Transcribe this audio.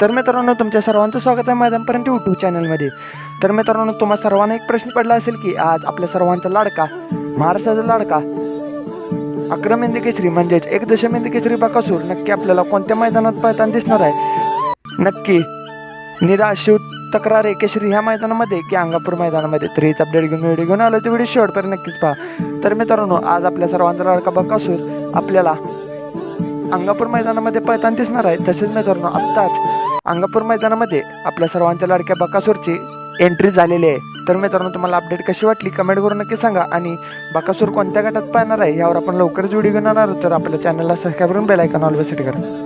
तर मित्रांनो तुमच्या सर्वांचं स्वागत आहे मैदानपर्यंत यूट्यूब चॅनलमध्ये तर मित्रांनो तुम्हा सर्वांना एक प्रश्न पडला असेल की आज आपल्या सर्वांचा लाडका महाराष्ट्राचा लाडका अकरा मेंदी केसरी म्हणजेच एक दशमेंदी केसरी बाकासूर नक्की आपल्याला कोणत्या मैदानात पळताना दिसणार आहे? नक्की निरा शिव तक्रार केशरी ह्या मैदानामध्ये की अंगापूर मैदानामध्ये? तर हेच अपडेट घेऊन व्हिडिओ घेऊन आलो. ते व्हिडिओ शेवटपर्यंत नक्कीच पहा. तर मित्रांनो आज आपल्या सर्वांचा लाडका बाकासूर आपल्याला अंगापूर मैदानामध्ये पळताना दिसणार आहे. तसेच मित्रांनो आत्ताच अंगापूर मैदानामध्ये आपल्या सर्वांच्या लाडक्या बकासूरची एंट्री झालेली आहे. तर मित्रांनो तुम्हाला अपडेट कशी वाटली? कमेंट करून नक्की सांगा. आणि बकासूर कोणत्या गटात पाहणार आहे यावर आपण लवकरच व्हिडिओ घेणार आहोत. तर आपल्या चॅनलला सबस्क्राईब करून बेल आयकॉन ऑल करा.